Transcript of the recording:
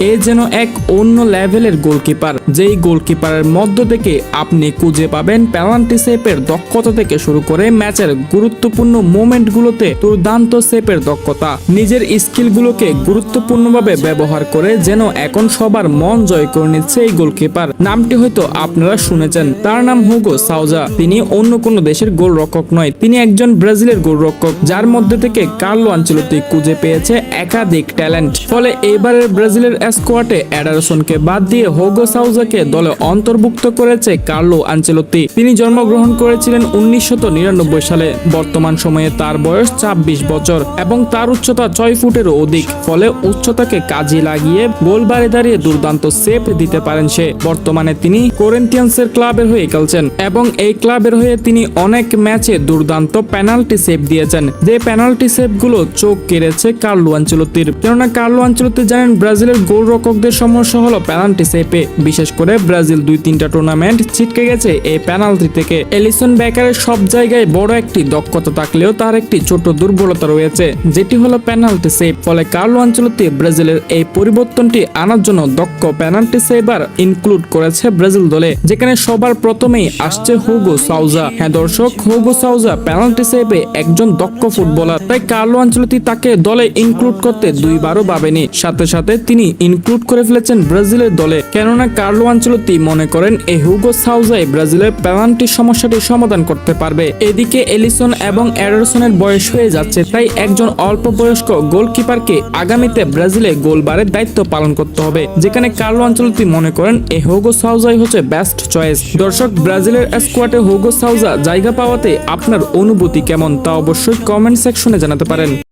এ যেন এক অন্য লেভেলের গোলকিপার। যেই গোলকিপারের মধ্য থেকে আপনি খুঁজে পাবেন পেনাল্টি সেপের দক্ষতা থেকে শুরু করে ম্যাচের গুরুত্বপূর্ণ মোমেন্টগুলোতে দুর্দান্ত সেপের দক্ষতা। নিজের স্কিলগুলোকে গুরুত্বপূর্ণভাবে ব্যবহার করে যেন এখন সবার মন জয় করে নিচ্ছে এই গোলকিপার। নামটি হয়তো আপনারা শুনেছেন, তার নাম হুগো সাউজা। তিনি অন্য কোনো দেশের গোলরক্ষক নয়, তিনি একজন ব্রাজিলের গোলরক্ষক, যার মধ্যে থেকে কার্লো আঞ্চলতি খুঁজে পেয়েছে একাধিক ট্যালেন্ট। ফলে এবারের ব্রাজিলের স্কোয়াডে অ্যাডারসনকে বাদ দিয়ে হোগো সাউজাকে দলে অন্তর্ভুক্ত করেছে কার্লো আঞ্চলতি তিনি জন্মগ্রহণ করেছিলেন উনিশশো সালে। বর্তমান সময়ে তার বয়স ছাব্বিশ বছর এবং তার উচ্চতা ছয় ফুটেরও অধিক, ফলে উচ্চতাকে কাজে লাগিয়ে গোল বারে দাঁড়িয়ে দুর্দান্ত সেভ দিতে পারেন সে। বর্তমানে তিনি কোরেন্টিয়ান্সের ক্লাবের হয়ে খেলছেন এবং এই ক্লাবের হয়ে তিনি অনেক ম্যাচে দুর্দান্ত পেনাল্টি সেভ দিয়েছেন। যে পেনাল্টি সেভগুলো চোখ কেড়েছে কার্লো আঞ্চলতির কেননা কার্লো আঞ্চলতি জানেন ব্রাজিলের গোলরক্ষকদের সমস্যা হলো পেনাল্টি সেভে বিশেষ করে ব্রাজিল দুই তিনটা টুর্নামেন্ট ছিটকে গেছে এই পেনাল্টি থেকে। এলিসন বেকারের সব জায়গায় বড় একটি দক্ষতা থাকলেও তার একটি ছোট দুর্বলতা রয়েছে, যেটি হলো পেনাল্টি সেভ ফলে কার্লো আঞ্চলতি ব্রাজিলের এই পরিবর্তনটি আনার জন্য দক্ষ পেনাল্টি সেভার ইনক্লুড করেছে ব্রাজিল দলে, যেখানে সবার প্রথমেই আসছে হুগো সাউজা। হ্যাঁ দর্শক, হুগো সাউজা পেনাল্টি সেভে একজন দক্ষ ফুটবলার, তাই কার্লো আঞ্চলতি তাকে দলে ইনক্লুড করতে দুইবারও ভাবেনি। সাথে সাথে তিনি ইনক্লুড করে ফেলেছেন ব্রাজিলের দলে। কেননা কার্লো আঞ্চলতি মনে করেন এই হুগো সাউজাই ব্রাজিলের পেনাল্টি সমস্যাটি সমাধান করতে পারবে। এদিকে এলিসন এবং অ্যাডারসনের বয়স হয়ে যাচ্ছে, তাই একজন অল্প বয়স্ক গোলকিপারকে আগামীতে ব্রাজিলে গোলবারের দায়িত্ব পালন করতে হবে। যেখানে কার্লো আঞ্চলতি মনে করেন এই হোগো সাউজাই হচ্ছে বেস্ট চয়েস দর্শক, ব্রাজিলের স্কোয়াডে হোগো সাউজা জায়গা পাওয়াতে আপনার অনুভূতি কেমন তা অবশ্যই কমেন্ট সেকশনে জানাতে পারেন।